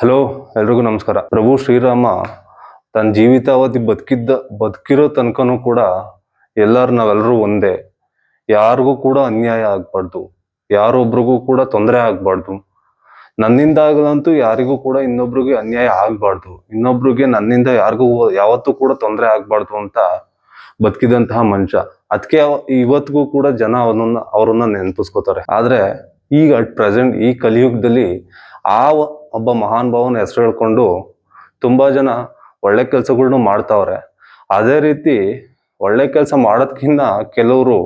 Hello, ಎಲ್ರಿಗೂ ನಮಸ್ಕಾರ. ಪ್ರಭು ಶ್ರೀರಾಮ ತನ್ನ ಜೀವಿತಾವಧಿ ಬದುಕಿದ್ದ, ಬದುಕಿರೋ ತನಕನೂ ಕೂಡ ಎಲ್ಲರೂ ನಾವೆಲ್ಲರೂ ಒಂದೇ. ಯಾರಿಗೂ ಕೂಡ ಅನ್ಯಾಯ ಆಗಬಾರ್ದು. ಯಾರೊಬ್ರಿಗೂ ಕೂಡ ತೊಂದರೆ ಆಗಬಾರ್ದು. ನನ್ನಿಂದಾಗಲಂತೂ ಯಾರಿಗೂ ಕೂಡ ಇನ್ನೊಬ್ರಿಗೆ ಅನ್ಯಾಯ ಆಗಬಾರ್ದು. ಇನ್ನೊಬ್ರಿಗೆ ನನ್ನಿಂದ ಯಾರಿಗೂ ಯಾವತ್ತೂ ಕೂಡ ತೊಂದರೆ ಆಗಬಾರ್ದು ಅಂತ ಬದುಕಿದಂತಹ ಮನುಷ್ಯ. ಅದಕ್ಕೆ ಇವತ್ತಿಗೂ ಕೂಡ ಜನ ಅವನನ್ನ, ಅವರನ್ನು ನೆನಪಿಸ್ಕೋತಾರೆ. ಆದರೆ ಈಗ ಅಟ್ ಪ್ರೆಸೆಂಟ್ ಈ ಕಲಿಯುಗದಲ್ಲಿ ಆ ಒಬ್ಬ ಮಹಾನ್ ಭಾವನ ಹೆಸರು ಹೇಳ್ಕೊಂಡು ತುಂಬಾ ಜನ ಒಳ್ಳೆ ಕೆಲಸಗಳನ್ನು ಮಾಡ್ತಾವ್ರೆ. ಅದೇ ರೀತಿ ಒಳ್ಳೆ ಕೆಲಸ ಮಾಡೋದ್ಕಿಂತ ಕೆಲವರು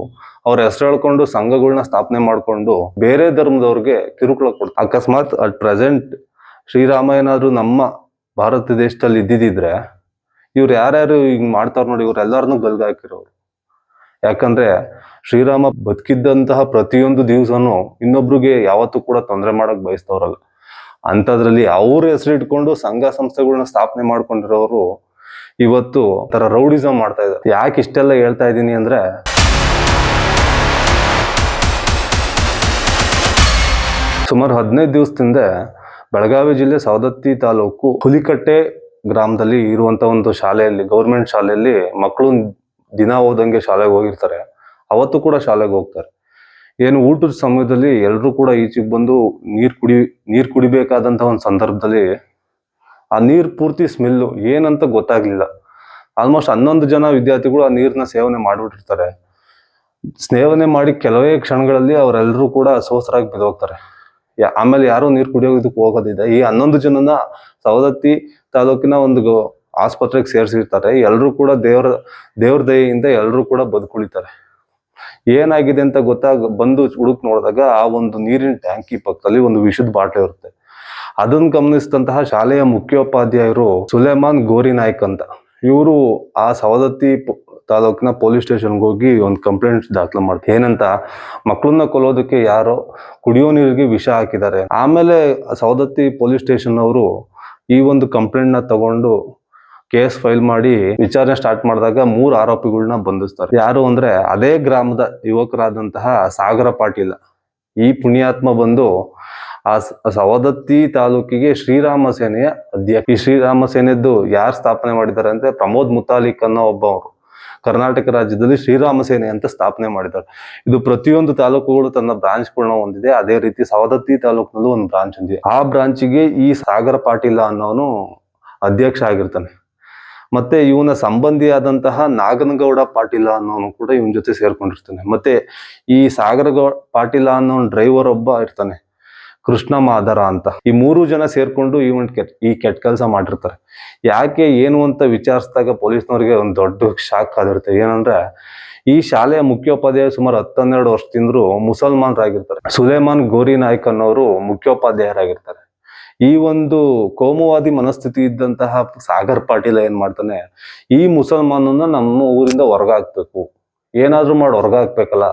ಅವ್ರ ಹೆಸರು ಹೇಳ್ಕೊಂಡು ಸಂಘಗಳನ್ನ ಸ್ಥಾಪನೆ ಮಾಡ್ಕೊಂಡು ಬೇರೆ ಧರ್ಮದವ್ರಿಗೆ ಕಿರುಕುಳ ಕೊಡ್ತಾರೆ ಅಕಸ್ಮಾತ್ ಅಟ್ ಪ್ರೆಸೆಂಟ್ ಶ್ರೀರಾಮ ಏನಾದ್ರು ನಮ್ಮ ಭಾರತ ದೇಶದಲ್ಲಿ ಇದ್ದಿದ್ರೆ ಇವ್ರು ಯಾರ್ಯಾರು ಹಿಂಗ್ ಮಾಡ್ತಾರ ನೋಡಿ ಇವರೆಲ್ಲರನ್ನೂ ಗಲ್ಗಾಕಿರೋರು ಯಾಕಂದ್ರೆ ಶ್ರೀರಾಮ ಬದುಕಿದ್ದಂತಹ ಪ್ರತಿಯೊಂದು ದಿವಸನೂ ಇನ್ನೊಬ್ರಿಗೆ ಯಾವತ್ತೂ ಕೂಡ ತೊಂದರೆ ಮಾಡಕ್ ಬಯಸ್ತವ್ರಲ್ಲ ಅಂಥದ್ರಲ್ಲಿ ಅವ್ರ ಹೆಸರು ಇಟ್ಕೊಂಡು ಸಂಘ ಸಂಸ್ಥೆಗಳನ್ನ ಸ್ಥಾಪನೆ ಮಾಡ್ಕೊಂಡಿರೋರು ಇವತ್ತು ತರ ರೌಡಿಸಮ್ ಮಾಡ್ತಾ ಇದ್ದಾರೆ. ಯಾಕೆ ಇಷ್ಟೆಲ್ಲ ಹೇಳ್ತಾ ಇದ್ದೀನಿ ಅಂದ್ರೆ ಸುಮಾರು ಹದಿನೈದು ದಿವಸದಿಂದ ಬೆಳಗಾವಿ ಜಿಲ್ಲೆ ಸವದತ್ತಿ ತಾಲೂಕು ಹುಲಿಕಟ್ಟೆ ಗ್ರಾಮದಲ್ಲಿ ಇರುವಂತ ಒಂದು ಶಾಲೆಯಲ್ಲಿ, ಗೌರ್ಮೆಂಟ್ ಶಾಲೆಯಲ್ಲಿ ಮಕ್ಕಳು ದಿನ ಹೋದಂಗೆ ಶಾಲೆಗೆ ಹೋಗಿರ್ತಾರೆ. ಅವತ್ತು ಕೂಡ ಶಾಲೆಗೆ ಹೋಗ್ತಾರೆ. ಏನು ಊಟದ ಸಮಯದಲ್ಲಿ ಎಲ್ಲರೂ ಕೂಡ ಈಚೆಗೆ ಬಂದು ನೀರು ಕುಡಿ, ನೀರು ಕುಡಿಬೇಕಾದಂತ ಒಂದು ಸಂದರ್ಭದಲ್ಲಿ ಆ ನೀರು ಪೂರ್ತಿ ಸ್ಮೆಲ್ಲು ಏನಂತ ಗೊತ್ತಾಗ್ಲಿಲ್ಲ. ಆಲ್ಮೋಸ್ಟ್ ಹನ್ನೊಂದು ಜನ ವಿದ್ಯಾರ್ಥಿಗಳು ಆ ನೀರನ್ನ ಸೇವನೆ ಮಾಡಿಬಿಟ್ಟಿರ್ತಾರೆ. ಸೇವನೆ ಮಾಡಿ ಕೆಲವೇ ಕ್ಷಣಗಳಲ್ಲಿ ಅವರೆಲ್ಲರೂ ಕೂಡ ಸೋಸರಾಗಿ ಯಾ- ಆಮೇಲೆ ಯಾರು ನೀರು ಕುಡಿಯೋದಕ್ಕೆ ಹೋಗೋದಿದೆ. ಈ ಹನ್ನೊಂದು ಜನನ ಸವದತ್ತಿ ತಾಲೂಕಿನ ಒಂದು ಆಸ್ಪತ್ರೆಗೆ ಸೇರಿಸಿರ್ತಾರೆ. ಎಲ್ಲರೂ ಕೂಡ ದೇವರ, ದೇವ್ರ ದಯೆಯಿಂದ ಎಲ್ಲರೂ ಕೂಡ ಬದುಕುಳಿತಾರೆ. ಏನಾಗಿದೆ ಅಂತ ಗೊತ್ತಾಗ ಬಂದು ಹುಡುಕ್ ನೋಡಿದಾಗ ಆ ಒಂದು ನೀರಿನ ಟ್ಯಾಂಕಿ ಪಕ್ಕದಲ್ಲಿ ಒಂದು ವಿಷದ ಬಾಟ್ಲಿ ಇರುತ್ತೆ. ಅದನ್ನ ಗಮನಿಸಿದಂತಹ ಶಾಲೆಯ ಮುಖ್ಯೋಪಾಧ್ಯಾಯರು ಸುಲೇಮಾನ್ ಗೋರಿ ನಾಯ್ಕ್ ಅಂತ. ಇವರು ಆ ಸವದತ್ತಿ ತಾಲೂಕಿನ ಪೊಲೀಸ್ ಸ್ಟೇಷನ್ಗೆ ಹೋಗಿ ಒಂದು ಕಂಪ್ಲೇಂಟ್ ದಾಖಲು ಮಾಡ್ತಾರೆ. ಏನಂತ? ಮಕ್ಕಳನ್ನ ಕೊಲ್ಲೋದಕ್ಕೆ ಯಾರೋ ಕುಡಿಯೋ ನೀರಿಗೆ ವಿಷ ಹಾಕಿದ್ದಾರೆ. ಆಮೇಲೆ ಸವದತ್ತಿ ಪೊಲೀಸ್ ಸ್ಟೇಷನ್ ಅವರು ಈ ಒಂದು ಕಂಪ್ಲೇಂಟ್ನ ತಗೊಂಡು ಕೇಸ್ ಫೈಲ್ ಮಾಡಿ ವಿಚಾರಣೆ ಸ್ಟಾರ್ಟ್ ಮಾಡಿದಾಗ ಮೂರು ಆರೋಪಿಗಳನ್ನ ಬಂಧಿಸ್ತಾರೆ. ಯಾರು ಅಂದ್ರೆ ಅದೇ ಗ್ರಾಮದ ಯುವಕರಾದಂತಹ ಸಾಗರ ಪಾಟೀಲ. ಈ ಪುಣ್ಯಾತ್ಮ ಬಂದು ಆ ಸವದತ್ತಿ ತಾಲೂಕಿಗೆ ಶ್ರೀರಾಮ ಸೇನೆಯ ಅಧ್ಯಕ್ಷ. ಈ ಶ್ರೀರಾಮ ಸೇನೆದ್ದು ಯಾರು ಸ್ಥಾಪನೆ ಮಾಡಿದ್ದಾರೆ ಅಂದ್ರೆ ಪ್ರಮೋದ್ ಮುತಾಲಿಕ್ ಅನ್ನೋ ಒಬ್ಬ ಅವರು ಕರ್ನಾಟಕ ರಾಜ್ಯದಲ್ಲಿ ಶ್ರೀರಾಮ ಸೇನೆ ಅಂತ ಸ್ಥಾಪನೆ ಮಾಡಿದ್ದಾರೆ. ಇದು ಪ್ರತಿಯೊಂದು ತಾಲೂಕುಗಳು ತನ್ನ ಬ್ರಾಂಚ್ಗಳನ್ನ ಹೊಂದಿದೆ. ಅದೇ ರೀತಿ ಸವದತ್ತಿ ತಾಲೂಕಿನಲ್ಲೂ ಒಂದು ಬ್ರಾಂಚ್ ಹೊಂದಿದೆ. ಆ ಬ್ರಾಂಚಿಗೆ ಈ ಸಾಗರ ಪಾಟೀಲ ಅನ್ನೋನು ಅಧ್ಯಕ್ಷ ಆಗಿರ್ತಾನೆ. ಮತ್ತೆ ಇವನ ಸಂಬಂಧಿಯಾದಂತಹ ನಾಗನಗೌಡ ಪಾಟೀಲ ಅನ್ನೋನು ಕೂಡ ಇವನ್ ಜೊತೆ ಸೇರ್ಕೊಂಡಿರ್ತಾನೆ. ಮತ್ತೆ ಈ ಸಾಗರ ಪಾಟೀಲ ಅನ್ನೋ ಡ್ರೈವರ್ ಒಬ್ಬ ಇರ್ತಾನೆ, ಕೃಷ್ಣ ಮಾದರ ಅಂತ. ಈ ಮೂರು ಜನ ಸೇರ್ಕೊಂಡು ಇವನ್ ಕೆಟ್, ಈ ಕೆಟ್ಟ ಕೆಲಸ ಮಾಡಿರ್ತಾರೆ. ಯಾಕೆ ಏನು ಅಂತ ವಿಚಾರಿಸಿದಾಗ ಪೊಲೀಸ್ನವ್ರಿಗೆ ಒಂದು ದೊಡ್ಡ ಶಾಕ್ ಆಗಿರುತ್ತೆ ಏನಂದ್ರೆ ಈ ಶಾಲೆಯ ಮುಖ್ಯೋಪಾಧ್ಯಾಯ ಸುಮಾರು ಹತ್ತನ್ನೆರಡು ವರ್ಷದಿಂದ್ರು ಮುಸಲ್ಮಾನರಾಗಿರ್ತಾರೆ. ಸುಲೇಮಾನ್ ಗೋರಿ ನಾಯ್ಕ ಅನ್ನೋರು ಮುಖ್ಯೋಪಾಧ್ಯಾಯರಾಗಿರ್ತಾರೆ. ಈ ಒಂದು ಕೋಮುವಾದಿ ಮನಸ್ಥಿತಿ ಇದ್ದಂತಹ ಸಾಗರ್ ಪಾಟೀಲ ಏನ್ ಮಾಡ್ತಾನೆ, ಈ ಮುಸಲ್ಮಾನನ್ನ ನಮ್ಮ ಊರಿಂದ ಹೊರಗಾಕ್ಬೇಕು. ಏನಾದ್ರೂ ಮಾಡಿ ಹೊರಗಾಕ್ಬೇಕಲ್ಲ?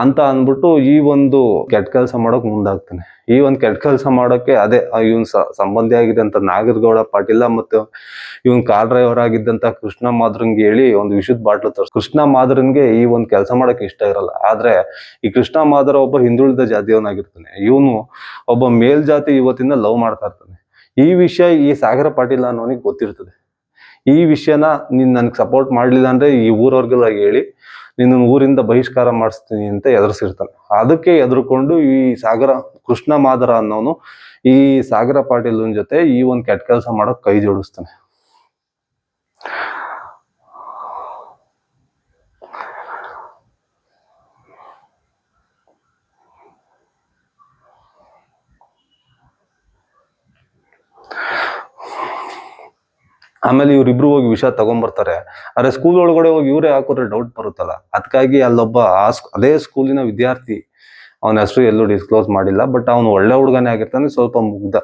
ಅಂತ ಅಂದ್ಬಿಟ್ಟು ಈ ಒಂದು ಕೆಟ್ಟ ಕೆಲಸ ಮಾಡೋಕೆ ಮುಂದಾಗ್ತಾನೆ. ಈ ಒಂದು ಕೆಟ್ಟ ಕೆಲಸ ಮಾಡೋಕೆ ಅದೇ ಇವನ್ ಸಂಬಂಧಿ ಆಗಿದ್ದಂತ ನಾಗರಗೌಡ ಪಾಟೀಲ ಮತ್ತು ಇವನ್ ಕಾರ್ ಡ್ರೈವರ್ ಆಗಿದ್ದಂತ ಕೃಷ್ಣ ಮಾದ್ರಂಗೆ ಹೇಳಿ ಒಂದು ವಿಷದ ಬಾಟ್ಲು ತರ್ಸ್, ಕೃಷ್ಣ ಮಾದ್ರನ್ಗೆ ಈ ಒಂದು ಕೆಲಸ ಮಾಡೋಕೆ ಇಷ್ಟ ಇರಲ್ಲ. ಆದ್ರೆ ಈ ಕೃಷ್ಣ ಮಾದ್ರ ಒಬ್ಬ ಹಿಂದುಳಿದ ಜಾತಿಯವನಾಗಿರ್ತಾನೆ. ಇವನು ಒಬ್ಬ ಮೇಲ್ಜಾತಿ ಇವತ್ತಿಂದ ಲವ್ ಮಾಡ್ತಾ ಇರ್ತಾನೆ. ಈ ವಿಷಯ ಈ ಸಾಗರ ಪಾಟೀಲ ಅನ್ನೋನಿಗೆ ಗೊತ್ತಿರ್ತದೆ. ಈ ವಿಷಯನ ನೀನ್ ನನಗೆ ಸಪೋರ್ಟ್ ಮಾಡಲಿಲ್ಲ ಅಂದ್ರೆ ಈ ಊರವ್ರಿಗೆಲ್ಲ ಹೇಳಿ ನಿನ್ನ ಊರಿಂದ ಬಹಿಷ್ಕಾರ ಮಾಡಿಸ್ತೀನಿ ಅಂತ ಎದುರಿಸಿರ್ತಾನೆ. ಅದಕ್ಕೆ ಎದುರುಕೊಂಡು ಈ ಸಾಗರ, ಕೃಷ್ಣ ಮಾದರ ಅನ್ನೋನು ಈ ಸಾಗರ ಪಾಟೀಲ್ ಜೊತೆ ಈ ಒಂದು ಕೆಟ್ಟ ಕೆಲಸ ಮಾಡಕ್ ಕೈ ಜೋಡಿಸ್ತಾನೆ. ಆಮೇಲೆ ಇವ್ರಿಬ್ರು ಹೋಗಿ ವಿಷ ತಗೊಂಡ್ಬರ್ತಾರೆ ಅರೆ ಸ್ಕೂಲ್ ಒಳಗಡೆ ಹೋಗಿ ಇವರೇ ಹಾಕಿದ್ರೆ ಡೌಟ್ ಬರುತ್ತಲ್ಲ. ಅದಕ್ಕಾಗಿ ಅಲ್ಲೊಬ್ಬ ಆ ಅದೇ ಸ್ಕೂಲಿನ ವಿದ್ಯಾರ್ಥಿ, ಅವನ ಹೆಸರು ಎಲ್ಲೂ ಡಿಸ್ಕ್ಲೋಸ್ ಮಾಡಿಲ್ಲ ಬಟ್ ಅವನು ಒಳ್ಳೆ ಹುಡುಗನೇ ಆಗಿರ್ತಾನೆ, ಸ್ವಲ್ಪ ಮುಗ್ಧ.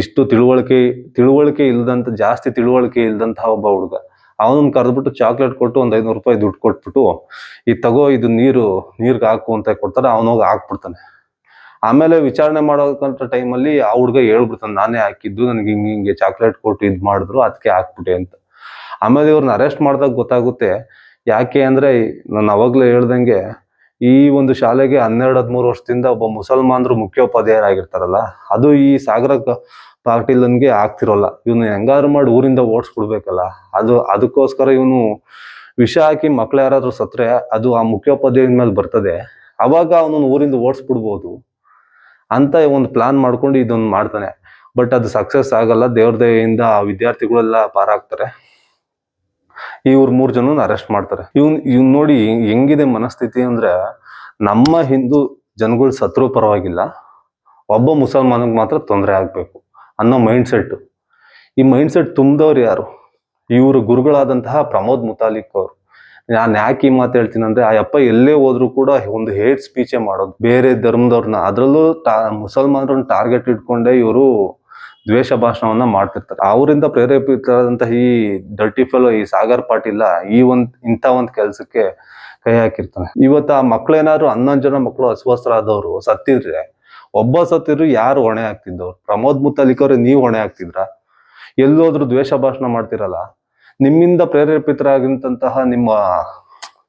ಇಷ್ಟು ತಿಳುವಳಿಕೆ ತಿಳುವಳಿಕೆ ಇಲ್ದಂತ, ಜಾಸ್ತಿ ತಿಳುವಳಿಕೆ ಇಲ್ದಂತಹ ಒಬ್ಬ ಹುಡುಗ. ಅವನನ್ನು ಕರೆದ್ಬಿಟ್ಟು ಚಾಕ್ಲೇಟ್ ಕೊಟ್ಟು ಒಂದ್ ಐನೂರು ರೂಪಾಯಿ ದುಡ್ಡು ಕೊಟ್ಬಿಟ್ಟು, ಈ ತಗೋ, ಇದು ನೀರು, ನೀರ್ಗೆ ಹಾಕು ಅಂತ ಕೊಡ್ತಾರೆ. ಅವನೋಗಿ ಹಾಕ್ಬಿಡ್ತಾನೆ. ಆಮೇಲೆ ವಿಚಾರಣೆ ಮಾಡೋಕಂತ ಟೈಮಲ್ಲಿ ಆ ಹುಡುಗ ಹೇಳ್ಬಿಡ್ತಾನೆ, ನಾನೇ ಹಾಕಿದ್ದು, ನನಗೆ ಹಿಂಗೆ ಹಿಂಗೆ ಚಾಕ್ಲೇಟ್ ಕೊಟ್ಟು ಇದ್ ಮಾಡಿದ್ರು ಅದಕ್ಕೆ ಹಾಕ್ಬಿಟ್ಟೆ ಅಂತ. ಆಮೇಲೆ ಇವ್ರನ್ನ ಅರೆಸ್ಟ್ ಮಾಡಿದಾಗ ಗೊತ್ತಾಗುತ್ತೆ, ಯಾಕೆ ಅಂದ್ರೆ ನಾನು ಅವಾಗಲೇ ಹೇಳ್ದಂಗೆ ಈ ಒಂದು ಶಾಲೆಗೆ ಹನ್ನೆರಡು, ಹದಿಮೂರು ವರ್ಷದಿಂದ ಒಬ್ಬ ಮುಸಲ್ಮಾನರು ಮುಖ್ಯೋಪಾಧ್ಯಾಯರಾಗಿರ್ತಾರಲ್ಲ, ಅದು ಈ ಸಾಗರ ಪಾಟೀಲನ್ಗೆ ಆಗ್ತಿರೋಲ್ಲ. ಇವನು ಹೆಂಗಾದ್ರು ಮಾಡಿ ಊರಿಂದ ಓಡಿಸ್ಬಿಡ್ಬೇಕಲ್ಲ. ಅದು, ಅದಕ್ಕೋಸ್ಕರ ಇವನು ವಿಷ ಹಾಕಿ ಮಕ್ಳು ಯಾರಾದ್ರೂ ಸತ್ರೆ, ಅದು ಆ ಮುಖ್ಯೋಪಾಧ್ಯಾಯ ಮೇಲೆ ಬರ್ತದೆ. ಅವಾಗ ಅವನನ್ನು ಊರಿಂದ ಓಡಿಸ್ಬಿಡ್ಬೋದು. ಅಂತ ಒಂದು ಪ್ಲಾನ್ ಮಾಡ್ಕೊಂಡು ಇದೊಂದು ಮಾಡ್ತಾನೆ. ಬಟ್ ಅದು ಸಕ್ಸಸ್ ಆಗಲ್ಲ. ದೇವ್ರ ದಯೆಯಿಂದ ವಿದ್ಯಾರ್ಥಿಗಳೆಲ್ಲ ಪಾರಾಗ್ತಾರೆ ಇವ್ರ ಮೂರ್ ಜನ ಅರೆಸ್ಟ್ ಮಾಡ್ತಾರೆ. ಇವ್ನ್ ಇವ್ನ್ ನೋಡಿ ಹೆಂಗಿದೆ ಮನಸ್ಥಿತಿ ಅಂದ್ರೆ ನಮ್ಮ ಹಿಂದೂ ಜನಗಳು ಸತ್ರು ಪರವಾಗಿಲ್ಲ. ಒಬ್ಬ ಮುಸಲ್ಮಾನಿಗೆ ಮಾತ್ರ ತೊಂದರೆ ಆಗ್ಬೇಕು ಅನ್ನೋ ಮೈಂಡ್ ಸೆಟ್ ಈ ಮೈಂಡ್ ಸೆಟ್ ತುಂಬಿದವ್ರು ಯಾರು? ಇವರು ಗುರುಗಳಾದಂತಹ ಪ್ರಮೋದ್ ಮುತಾಲಿಕ್ ಅವರು. ನಾನು ಯಾಕೆ ಈ ಮಾತು ಹೇಳ್ತೀನಿ ಅಂದ್ರೆ ಆ ಅಪ್ಪ ಎಲ್ಲೇ ಹೋದ್ರು ಕೂಡ ಒಂದು ಹೇಟ್ ಸ್ಪೀಚೇ ಮಾಡೋದು. ಬೇರೆ ಧರ್ಮದವ್ರನ್ನ ಅದರಲ್ಲೂ ಟಾ, ಮುಸಲ್ಮಾನರನ್ನ ಟಾರ್ಗೆಟ್ ಇಟ್ಕೊಂಡೇ ಇವರು ದ್ವೇಷ ಭಾಷಣವನ್ನ ಮಾಡ್ತಿರ್ತಾರೆ. ಅವರಿಂದ ಪ್ರೇರೇಪಿತರಾದಂತಹ ಈ ಡರ್ಟಿ ಫೆಲೋ ಈ ಸಾಗರ್ ಪಾಟೀಲ ಈ ಒಂದ್, ಇಂಥ ಒಂದ್ ಕೆಲ್ಸಕ್ಕೆ ಕೈ ಹಾಕಿರ್ತಾನೆ. ಇವತ್ತು ಆ ಮಕ್ಳೇನಾದ್ರು ಹನ್ನೊಂದು ಜನ ಮಕ್ಕಳು ಅಸ್ವಸ್ಥರಾದವರು, ಸತ್ತಿದ್ರೆ, ಒಬ್ಬ ಸತ್ತಿದ್ರು ಯಾರು ಹೊಣೆ ಆಗ್ತಿದ್ದವ್ರು? ಪ್ರಮೋದ್ ಮುತ್ತಲಿಕ್ ಅವ್ರಿಗೆ ನೀವು ಹೊಣೆ ಆಗ್ತಿದ್ರ? ಎಲ್ಲೋದ್ರು ದ್ವೇಷ ಭಾಷಣ ಮಾಡ್ತಿರಲ್ಲ? ನಿಮ್ಮಿಂದ ಪ್ರೇರೇಪಿತರಾಗಿಂತಹ ನಿಮ್ಮ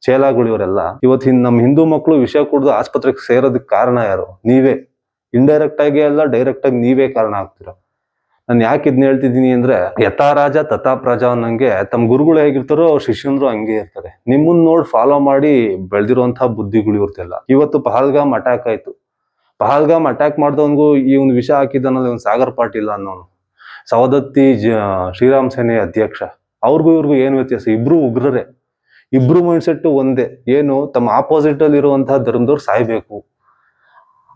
ಚೇಲಾಗಳು ಇವರೆಲ್ಲ ಇವತ್ತಿನ ನಮ್ಮ ಹಿಂದೂ ಮಕ್ಕಳು ವಿಷಯ ಕುಡಿದು ಆಸ್ಪತ್ರೆಗೆ ಸೇರೋದಕ್ಕೆ ಕಾರಣ ಯಾರು? ನೀವೇ. ಇಂಡೈರೆಕ್ಟ್ ಆಗಿ ಅಲ್ಲ ಡೈರೆಕ್ಟ್ ಆಗಿ ನೀವೇ ಕಾರಣ ಆಗ್ತೀರ. ನಾನು ಯಾಕೆ ಇದನ್ನ ಹೇಳ್ತಿದ್ದೀನಿ ಅಂದ್ರೆ ಯಥಾ ರಾಜ ತಥಾ ಪ್ರಜಾ ಅನ್ನಂಗೆ ತಮ್ಮ ಗುರುಗಳು ಹೇಗಿರ್ತಾರೋ ಅವ್ರ ಶಿಷ್ಯಂದ್ರು ಹಂಗೆ ಇರ್ತಾರೆ. ನಿಮ್ಮನ್ನ ನೋಡಿ ಫಾಲೋ ಮಾಡಿ ಬೆಳೆದಿರುವಂತಹ ಬುದ್ಧಿಗಳು ಇರ್ತಿಲ್ಲ ಇವತ್ತು ಪಹಲ್ಗಾಮ್ ಅಟ್ಯಾಕ್ ಆಯ್ತು. ಪಹಲ್ಗಾಮ್ ಅಟ್ಯಾಕ್ ಮಾಡ್ದವನ್ಗೂ ಈ ಒಂದು ವಿಷ ಹಾಕಿದ್ದಾನಲ್ಲ ಒಂದು ಸಾಗರ್ ಪಾಟೀಲ್ ಅನ್ನೋನು. ಸವದತ್ತಿ ಶ್ರೀರಾಮ್ ಸೇನೆ ಅಧ್ಯಕ್ಷ. ಅವ್ರಿಗೂ ಇವ್ರಿಗೂ ಏನು ವ್ಯತ್ಯಾಸ? ಇಬ್ರು ಉಗ್ರರೇ. ಇಬ್ರು ಮೈಂಡ್ ಸೆಟ್ ಒಂದೇ. ಏನು? ತಮ್ಮ ಆಪೋಸಿಟ್ ಅಲ್ಲಿ ಇರುವಂತಹ ಧರ್ಮದವ್ರು ಸಾಯ್ಬೇಕು.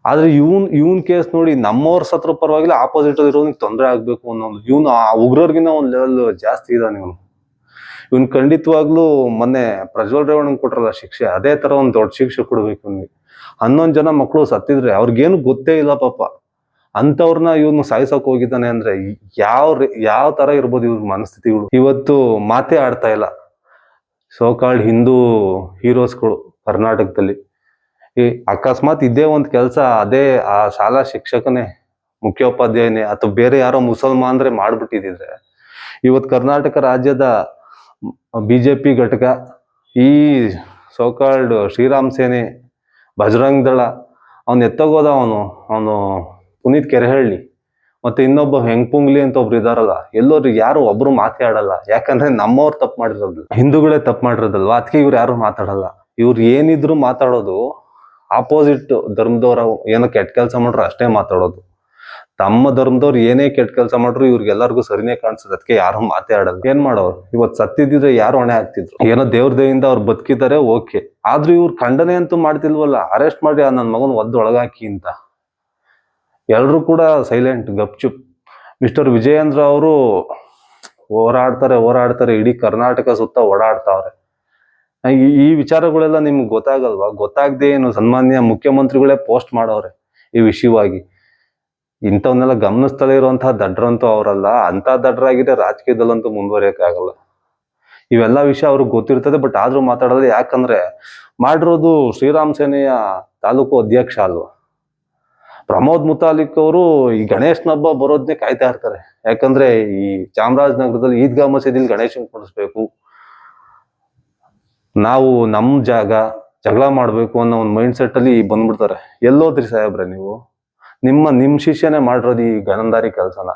ಆದ್ರೆ ಇವನ್ ಇವನ್ ಕೇಸ್ ನೋಡಿ ನಮ್ಮವ್ರ ಸತ್ರ ಪರವಾಗಿಲ್ಲ ಆಪೋಸಿಟ್ ಅಲ್ಲಿ ಇರೋನಿಗೆ ತೊಂದರೆ ಆಗ್ಬೇಕು ಅನ್ನೋದು. ಇವನು ಆ ಉಗ್ರರ್ಗಿನ ಒಂದ್ ಲೆವೆಲ್ ಜಾಸ್ತಿ ಇದಾನೆ ಇವನು. ಇವನ್ ಖಂಡಿತವಾಗ್ಲೂ ಮೊನ್ನೆ ಪ್ರಜ್ವಲ್ ರೇವಣ್ಣ ಕೊಟ್ರಲ್ಲ ಶಿಕ್ಷೆ, ಅದೇ ತರ ಒಂದ್ ದೊಡ್ಡ ಶಿಕ್ಷೆ ಕೊಡ್ಬೇಕು ಇವನಿಗೆ. ಹನ್ನೊಂದ್ ಜನ ಮಕ್ಕಳು ಸತ್ತಿದ್ರೆ ಅವ್ರಿಗೇನು ಗೊತ್ತೇ ಇಲ್ಲ ಪಾಪ. ಅಂತವ್ರನ್ನ ಇವನು ಸಾಯಿಸಕ್ ಹೋಗಿದ್ದಾನೆ ಅಂದ್ರೆ ಯಾವ ಯಾವ ತರ ಇರ್ಬೋದು ಇವ್ರ ಮನಸ್ಥಿತಿಗಳು? ಇವತ್ತು ಮಾತೇ ಆಡ್ತಾ ಇಲ್ಲ. ಸೋಕಾಲ್ಡ್ ಹಿಂದೂ ಹೀರೋಸ್ಗಳು ಕರ್ನಾಟಕದಲ್ಲಿ. ಈ ಅಕಸ್ಮಾತ್ ಇದೇ ಒಂದು ಕೆಲಸ ಅದೇ ಆ ಶಾಲಾ ಶಿಕ್ಷಕನೇ, ಮುಖ್ಯೋಪಾಧ್ಯಾಯನೇ ಅಥವಾ ಬೇರೆ ಯಾರೋ ಮುಸಲ್ಮಾನ್ರೆ ಮಾಡ್ಬಿಟ್ಟಿದ್ರೆ ಇವತ್ತು ಕರ್ನಾಟಕ ರಾಜ್ಯದ ಬಿಜೆಪಿ ಘಟಕ, ಈ ಸೋಕಾಲ್ಡ್ ಶ್ರೀರಾಮ್ ಸೇನೆ, ಬಜರಂಗ್ ದಳ, ಅವನ್ ಎತ್ತಗೋದ ಅವನು ಅವನು ಪುನೀತ್ ಕೆರೆಹಳ್ಳಿ ಮತ್ತೆ ಇನ್ನೊಬ್ಬ ಹೆಂಗ್ಪುಂಗ್ಲಿ ಅಂತ ಒಬ್ರು ಇದಾರಲ್ಲ ಎಲ್ಲೋರು ಯಾರು ಒಬ್ರು ಮಾತಾಡಲ್ಲ, ಯಾಕಂದ್ರೆ ನಮ್ಮವ್ರು ತಪ್ಪು ಮಾಡಿರೋದು ಹಿಂದೂಗಳೇ ತಪ್ಪು ಮಾಡಿರೋದಲ್ವಾ? ಅದಕ್ಕೆ ಇವ್ರು ಯಾರು ಮಾತಾಡಲ್ಲ. ಇವ್ರು ಏನಿದ್ರು ಮಾತಾಡೋದು ಆಪೋಸಿಟ್ ಧರ್ಮದವ್ರ ಏನೋ ಕೆಟ್ಟ ಕೆಲಸ ಮಾಡ್ರು ಅಷ್ಟೇ ಮಾತಾಡೋದು. ತಮ್ಮ ಧರ್ಮದವ್ರು ಏನೇ ಕೆಟ್ಟ ಕೆಲಸ ಮಾಡ್ರು ಇವ್ರಿಗೆಲ್ಲರಿಗೂ ಸರಿನೇ ಕಾಣಿಸುತ್ತೆ ಅದಕ್ಕೆ ಯಾರು ಮಾತಾಡಲ್ಲ. ಏನ್ ಮಾಡೋರು? ಇವತ್ತು ಸತ್ತಿದ್ರೆ ಯಾರು ಹೊಣೆ ಆಗ್ತಿದ್ರು ಏನೋ ದೇವ್ರ ದೇವಿಯಿಂದ ಅವ್ರು ಬದುಕಿದ್ದಾರೆ ಓಕೆ. ಆದ್ರೂ ಇವ್ರು ಖಂಡನೆ ಅಂತೂ ಮಾಡ್ತಿಲ್ವಲ್ಲ? ಅರೆಸ್ಟ್ ಮಾಡಿ ನನ್ನ ಮಗನ್ ಒದ್ದು ಒಳಗಾಕಿ ಅಂತ. ಎಲ್ರು ಕೂಡ ಸೈಲೆಂಟ್ ಗಪ್ಚುಪ್. ಮಿಸ್ಟರ್ ವಿಜಯೇಂದ್ರ ಅವರು ಹೋರಾಡ್ತಾರೆ ಹೋರಾಡ್ತಾರೆ, ಇಡೀ ಕರ್ನಾಟಕ ಸುತ್ತ ಓಡಾಡ್ತಾವ್ರೆ. ಈ ವಿಚಾರಗಳೆಲ್ಲ ನಿಮ್ಗೆ ಗೊತ್ತಾಗಲ್ವಾ? ಗೊತ್ತಾಗದೆ ಏನು ಸನ್ಮಾನ್ಯ ಮುಖ್ಯಮಂತ್ರಿಗಳೇ ಪೋಸ್ಟ್ ಮಾಡವ್ರೆ ಈ ವಿಷಯವಾಗಿ. ಇಂಥವನ್ನೆಲ್ಲ ಗಮನಿಸ್ತಲೇ ಇರುವಂತಹ ದಡ್ರಂತೂ ಅವರಲ್ಲ. ಅಂತ ದಡ್ರಾಗಿದ್ರೆ ರಾಜಕೀಯದಲ್ಲಂತೂ ಮುಂದುವರಿಯೋಕ್ಕಾಗಲ್ಲ. ಇವೆಲ್ಲ ವಿಷಯ ಅವ್ರಿಗೆ ಗೊತ್ತಿರ್ತದೆ ಬಟ್ ಆದರೂ ಮಾತಾಡೋದು ಯಾಕಂದ್ರೆ ಮಾಡಿರೋದು ಶ್ರೀರಾಮ್ ಸೇನೆಯ ತಾಲೂಕು ಅಧ್ಯಕ್ಷ ಅಲ್ವಾ? ಪ್ರಮೋದ್ ಮುತಾಲಿಕ್ ಅವರು ಈ ಗಣೇಶನ ಹಬ್ಬ ಬರೋದನ್ನೇ ಕಾಯ್ತಾ ಇರ್ತಾರೆ. ಯಾಕಂದ್ರೆ ಈ ಚಾಮರಾಜನಗರದಲ್ಲಿ ಈದ್ಗಾ ಮಸೀದಿಲಿ ಗಣೇಶನ್ ಕೂಡಿಸ್ಬೇಕು ನಾವು ನಮ್ಮ ಜಾಗ, ಜಗಳ ಮಾಡಬೇಕು ಅನ್ನೋ ಒಂದು ಮೈಂಡ್ ಸೆಟ್ ಅಲ್ಲಿ ಬಂದ್ಬಿಡ್ತಾರೆ. ಎಲ್ಲೋದ್ರಿ ಸಾಹೇಬ್ರೆ ನೀವು? ನಿಮ್ಮ ನಿಮ್ಮ ಶಿಷ್ಯನೇ ಮಾಡಿರೋದು ಈ ಗನಂದಾರಿ ಕೆಲಸನ.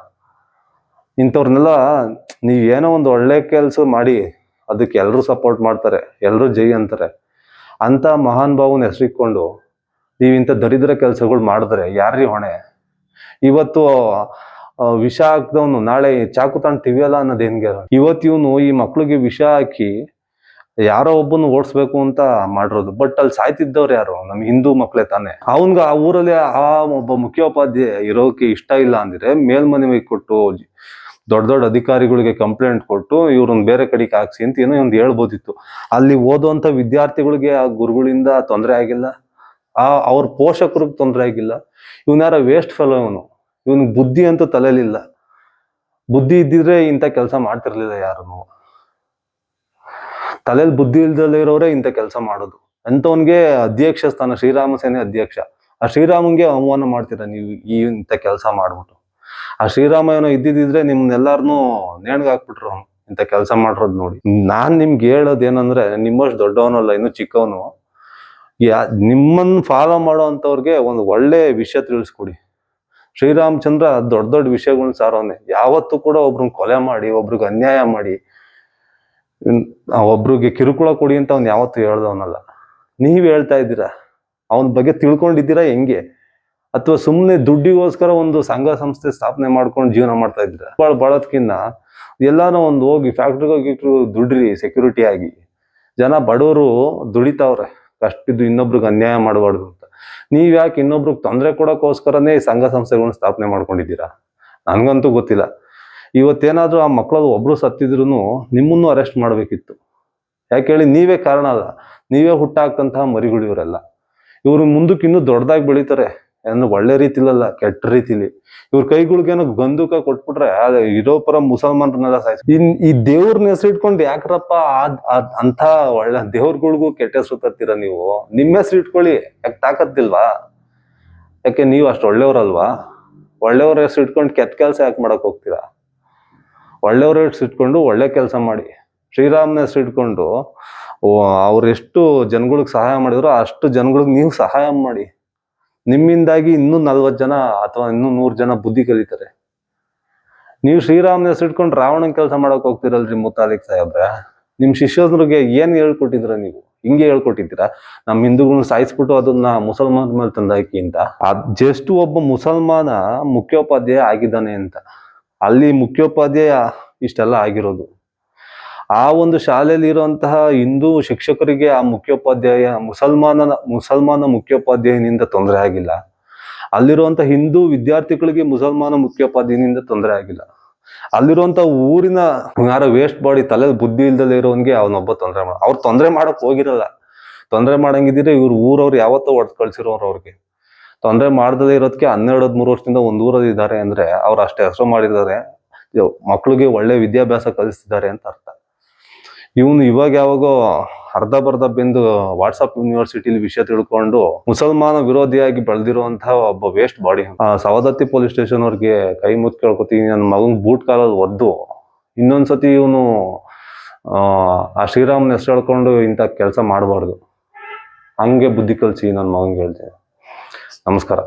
ಇಂಥವ್ರನ್ನೆಲ್ಲ ನೀವ್ ಏನೋ ಒಂದು ಒಳ್ಳೆ ಕೆಲಸ ಮಾಡಿ, ಅದಕ್ಕೆ ಎಲ್ಲರೂ ಸಪೋರ್ಟ್ ಮಾಡ್ತಾರೆ ಎಲ್ಲರೂ ಜೈ ಅಂತಾರೆ. ಅಂತ ಮಹಾನ್ ಭಾವನ ಹೆಸರಿಕೊಂಡು ನೀವು ಇಂಥ ದರಿದ್ರ ಕೆಲಸಗಳು ಮಾಡಿದ್ರೆ ಯಾರ್ರೀ ಹೊಣೆ? ಇವತ್ತು ವಿಷ ಹಾಕ್ದವನು ನಾಳೆ ಚಾಕು ತಾನು ಟಿವಿಯಲ್ಲ ಅನ್ನೋದು ಹೆಂಗೆ? ಇವತ್ತು ಇವನು ಈ ಮಕ್ಳಿಗೆ ವಿಷ ಹಾಕಿ ಯಾರೋ ಒಬ್ಬನು ಓಡಿಸ್ಬೇಕು ಅಂತ ಮಾಡಿರೋದು. ಬಟ್ ಅಲ್ಲಿ ಸಾಯ್ತಿದ್ದವ್ರು ಯಾರು? ನಮ್ಮ ಹಿಂದೂ ಮಕ್ಕಳೇ ತಾನೆ. ಅವನ್ಗ ಆ ಊರಲ್ಲಿ ಆ ಒಬ್ಬ ಮುಖ್ಯೋಪಾಧ್ಯಾಯ ಇರೋಕೆ ಇಷ್ಟ ಇಲ್ಲ ಅಂದ್ರೆ ಮೇಲ್ಮನವಿ ಕೊಟ್ಟು, ದೊಡ್ಡ ದೊಡ್ಡ ಅಧಿಕಾರಿಗಳಿಗೆ ಕಂಪ್ಲೇಂಟ್ ಕೊಟ್ಟು ಇವ್ರನ್ನ ಬೇರೆ ಕಡೆಗೆ ಹಾಕ್ಸಿ ಅಂತ ಏನೋ ಒಂದು ಹೇಳ್ಬೋದಿತ್ತು. ಅಲ್ಲಿ ಓದುವಂತ ವಿದ್ಯಾರ್ಥಿಗಳಿಗೆ ಆ ಗುರುಗಳಿಂದ ತೊಂದರೆ ಆಗಿಲ್ಲ? ಆ ಅವ್ರ ಪೋಷಕರಿಗೆ ತೊಂದರೆ ಆಗಿಲ್ಲ. ಇವನಾರ ವೇಸ್ಟ್ ಫೆಲೋ ಇವನು. ಇವನ್ ಬುದ್ಧಿ ಅಂತೂ ತಲೆಲಿಲ್ಲ. ಬುದ್ಧಿ ಇದ್ದಿದ್ರೆ ಇಂಥ ಕೆಲಸ ಮಾಡ್ತಿರ್ಲಿಲ್ಲ ಯಾರನ್ನು ತಲೆಯಲ್ಲಿ ಬುದ್ಧಿ ಇಲ್ದಲ್ಲೇ ಇರೋರೇ ಇಂಥ ಕೆಲಸ ಮಾಡೋದು. ಅಂತವನ್ಗೆ ಅಧ್ಯಕ್ಷ ಸ್ಥಾನ, ಶ್ರೀರಾಮ ಸೇನೆ ಅಧ್ಯಕ್ಷ. ಆ ಶ್ರೀರಾಮನ್ಗೆ ಅವಮಾನ ಮಾಡ್ತೀರಾ ನೀವು ಈ ಇಂಥ ಕೆಲಸ ಮಾಡ್ಬಿಟ್ಟು. ಆ ಶ್ರೀರಾಮ ಏನೋ ಇದ್ದಿದ್ರೆ ನಿಮ್ನೆಲ್ಲಾರನು ನೇಣ್ಗೆ ಹಾಕ್ಬಿಟ್ರು ಅವ್ನು. ಇಂಥ ಕೆಲಸ ಮಾಡಿರೋದು ನೋಡಿ. ನಾನ್ ನಿಮ್ಗೆ ಹೇಳೋದು ಏನಂದ್ರೆ ನಿಮ್ಮಷ್ಟು ದೊಡ್ಡವನಲ್ಲ, ಇನ್ನು ಚಿಕ್ಕವನು. ಯಾ ನಿಮ್ಮನ್ನ ಫಾಲೋ ಮಾಡೋ ಅಂಥವ್ರಿಗೆ ಒಂದು ಒಳ್ಳೆ ವಿಷಯ ತಿಳಿಸ್ಕೊಡಿ. ಶ್ರೀರಾಮಚಂದ್ರ ದೊಡ್ಡ ದೊಡ್ಡ ವಿಷಯಗಳನ್ನ ಸಾರೋನೆ. ಯಾವತ್ತೂ ಕೂಡ ಒಬ್ರನ್ನ ಕೊಲೆ ಮಾಡಿ, ಒಬ್ರಿಗೆ ಅನ್ಯಾಯ ಮಾಡಿ ಒಬ್ರಿಗೆ ಕಿರುಕುಳ ಕೊಡಿ ಅಂತ ಅವ್ನು ಯಾವತ್ತೂ ಹೇಳ್ದವನಲ್ಲ. ನೀವು ಹೇಳ್ತಾ ಇದ್ದೀರಾ? ಅವನ ಬಗ್ಗೆ ತಿಳ್ಕೊಂಡಿದ್ದೀರಾ ಹೆಂಗೆ? ಅಥವಾ ಸುಮ್ಮನೆ ದುಡ್ಡಿಗೋಸ್ಕರ ಒಂದು ಸಂಘ ಸಂಸ್ಥೆ ಸ್ಥಾಪನೆ ಮಾಡ್ಕೊಂಡು ಜೀವನ ಮಾಡ್ತಾ ಇದ್ದೀರಾ? ಭಾಳ ಬಾಳೋದ್ಕಿನ್ನ ಎಲ್ಲಾನು ಒಂದು ಹೋಗಿ ಫ್ಯಾಕ್ಟ್ರಿಗೆ ಹೋಗಿ ದುಡ್ರಿ ಸೆಕ್ಯೂರಿಟಿ ಆಗಿ. ಜನ ಬಡವರು ದುಡಿತಾವ್ರೆ. ಕಷ್ಟಿದ್ದು ಇನ್ನೊಬ್ರಿಗೆ ಅನ್ಯಾಯ ಮಾಡಬಾರ್ದು ಅಂತ. ನೀವ್ ಯಾಕೆ ಇನ್ನೊಬ್ರಿಗೆ ತೊಂದರೆ ಕೊಡೋಕ್ಕೋಸ್ಕರನೇ ಸಂಘ ಸಂಸ್ಥೆಗಳನ್ನ ಸ್ಥಾಪನೆ ಮಾಡ್ಕೊಂಡಿದ್ದೀರಾ? ನನ್ಗಂತೂ ಗೊತ್ತಿಲ್ಲ. ಇವತ್ತೇನಾದ್ರೂ ಆ ಮಕ್ಕಳದು ಒಬ್ರು ಸತ್ತಿದ್ರು ನಿಮ್ಮನ್ನು ಅರೆಸ್ಟ್ ಮಾಡ್ಬೇಕಿತ್ತು. ಯಾಕೆ ಹೇಳಿ ನೀವೇ ಕಾರಣ ಅಲ್ಲ. ನೀವೇ ಹುಟ್ಟಾಕ್ತಂತಹ ಮರಿಗಳು ಇವರೆಲ್ಲ ಇವರು ಮುಂದಕ್ಕೆ ಇನ್ನೂ ದೊಡ್ಡದಾಗಿ ಬೆಳೀತಾರೆ. ಏನು ಒಳ್ಳೆ ರೀತಿಲಲ್ಲ, ಕೆಟ್ಟ ರೀತಿಲಿ. ಇವ್ರ ಕೈಗಳಿಗೇನೋ ಬಂದೂಕ ಕೊಟ್ಬಿಟ್ರೆ ಅದ ಇರೋ ಪರ ಮುಸಲ್ಮಾನರನ್ನೆಲ್ಲ ಸಾಯಿಸ್ ಇನ್ ಈ ದೇವ್ರನ್ನ ಹೆಸರು ಇಟ್ಕೊಂಡು ಯಾಕ್ರಪ್ಪ ಅದ್ ಅಂತ ಒಳ್ಳೆ ದೇವ್ರಗಳಿಗೂ ಕೆಟ್ಟ ಹೆಸರು ನೀವು? ನಿಮ್ಮ ಹೆಸರು ಇಟ್ಕೊಳ್ಳಿ. ಯಾಕೆ ತಾಕತ್ತಿಲ್ವಾ? ಯಾಕೆ ನೀವು ಅಷ್ಟು ಒಳ್ಳೆಯವ್ರಲ್ವಾ? ಒಳ್ಳೆಯವ್ರ ಹೆಸರು ಇಟ್ಕೊಂಡು ಕೆಟ್ಟ ಕೆಲಸ ಯಾಕೆ ಮಾಡಕ್ ಹೋಗ್ತೀರಾ? ಒಳ್ಳೆಯವ್ರ ಹೆಸರು ಇಟ್ಕೊಂಡು ಒಳ್ಳೆ ಕೆಲಸ ಮಾಡಿ. ಶ್ರೀರಾಮನ ಹೆಸರು ಇಟ್ಕೊಂಡು ಅವ್ರು ಎಷ್ಟು ಜನಗಳಿಗೆ ಸಹಾಯ ಮಾಡಿದ್ರು ಅಷ್ಟು ಜನಗಳಿಗೆ ನೀವು ಸಹಾಯ ಮಾಡಿ. ನಿಮ್ಮಿಂದಾಗಿ ಇನ್ನೂ ನಲ್ವತ್ತು ಜನ ಅಥವಾ ಇನ್ನೂ ನೂರು ಜನ ಬುದ್ಧಿ ಕಲಿತಾರೆ. ನೀವು ಶ್ರೀರಾಮನ ಹೆಸರು ಇಟ್ಕೊಂಡು ರಾವಣನ ಕೆಲಸ ಮಾಡಕ್ ಹೋಗ್ತಿರಲ್ರಿ ಮುತಾಲಿಕ್ ಸಾಹೇಬ್ರ? ನಿಮ್ ಶಿಷ್ಯರಿಗೆ ಏನ್ ಹೇಳ್ಕೊಟ್ಟಿದ್ರ ನೀವು? ಹಿಂಗೆ ಹೇಳ್ಕೊಟ್ಟಿದ್ದೀರಾ? ನಮ್ಮ ಹಿಂದೂಗಳನ್ನ ಸಾಯಿಸ್ಬಿಟ್ಟು ಅದನ್ನ ಮುಸಲ್ಮಾನ ಮೇಲೆ ತಂದಾಕಿ ಅಂತ. ಅದ್ ಜಸ್ಟ್ ಒಬ್ಬ ಮುಸಲ್ಮಾನ ಮುಖ್ಯೋಪಾಧ್ಯಾಯ ಆಗಿದ್ದಾನೆ ಅಂತ. ಅಲ್ಲಿ ಮುಖ್ಯೋಪಾಧ್ಯಾಯ ಇಷ್ಟೆಲ್ಲ ಆಗಿರೋದು. ಆ ಒಂದು ಶಾಲೆಯಲ್ಲಿ ಇರುವಂತಹ ಹಿಂದೂ ಶಿಕ್ಷಕರಿಗೆ ಆ ಮುಖ್ಯೋಪಾಧ್ಯಾಯ, ಮುಸಲ್ಮಾನನ, ಮುಸಲ್ಮಾನ ಮುಖ್ಯೋಪಾಧ್ಯಾಯನಿಂದ ತೊಂದರೆ ಆಗಿಲ್ಲ. ಅಲ್ಲಿರುವಂತಹ ಹಿಂದೂ ವಿದ್ಯಾರ್ಥಿಗಳಿಗೆ ಮುಸಲ್ಮಾನ ಮುಖ್ಯೋಪಾಧ್ಯಾಯನಿಂದ ತೊಂದರೆ ಆಗಿಲ್ಲ. ಅಲ್ಲಿರುವಂತ ಊರಿನ ಯಾರ ವೇಸ್ಟ್ ಬಾಡಿ ತಲೆ ಬುದ್ಧಿ ಇಲ್ದಲೆ ಇರೋನ್ಗೆ ಅವನೊಬ್ಬ ತೊಂದರೆ ಮಾಡ, ಅವ್ರು ತೊಂದರೆ ಮಾಡಕ್ ಹೋಗಿರಲ್ಲ. ತೊಂದರೆ ಮಾಡಂಗಿದ್ರೆ ಇವ್ರು ಊರವ್ರು ಯಾವತ್ತೋ ಹೊಡೆದು ಕಳ್ಸಿರೋರು ಅವ್ರಿಗೆ. ತೊಂದರೆ ಮಾಡದೇ ಇರೋದಕ್ಕೆ ಹನ್ನೆರಡು, ಹದಿಮೂರು ವರ್ಷದಿಂದ ಒಂದು ಊರಲ್ಲಿ ಇದ್ದಾರೆ ಅಂದ್ರೆ ಅವ್ರು ಅಷ್ಟೇ ಹೆಸರು ಮಾಡಿದ್ದಾರೆ. ಮಕ್ಳಿಗೆ ಒಳ್ಳೆ ವಿದ್ಯಾಭ್ಯಾಸ ಕಲಿಸ್ತಿದ್ದಾರೆ ಅಂತ ಅರ್ಥ. ಇವನು ಇವಾಗ ಯಾವಾಗೋ ಅರ್ಧ ಬರ್ಧ ಬೆಂದು ವಾಟ್ಸಪ್ ಯೂನಿವರ್ಸಿಟಿಲಿ ವಿಷಯ ತಿಳ್ಕೊಂಡು ಮುಸಲ್ಮಾನ ವಿರೋಧಿಯಾಗಿ ಬೆಳೆದಿರುವಂತಹ ಒಬ್ಬ waste body Savadatti police station ಅವ್ರಿಗೆ ಕೈ ಮುತ್ ಕೇಳ್ಕೊತೀನಿ ನನ್ನ ಮಗನ್ ಬೂಟ್ ಕಾಲಲ್ಲಿ ಒದ್ದು. ಇನ್ನೊಂದ್ಸತಿ ಇವನು, ಆ ಶ್ರೀರಾಮನ ಹೆಸರು ಹೇಳ್ಕೊಂಡು ಇಂಥ ಕೆಲಸ ಮಾಡಬಾರ್ದು. ಹಂಗೆ ಬುದ್ಧಿ ಕಲಿಸಿ ನನ್ನ ಮಗನಿಗೆ ಹೇಳ್ತೀನಿ. ನಮಸ್ಕಾರ.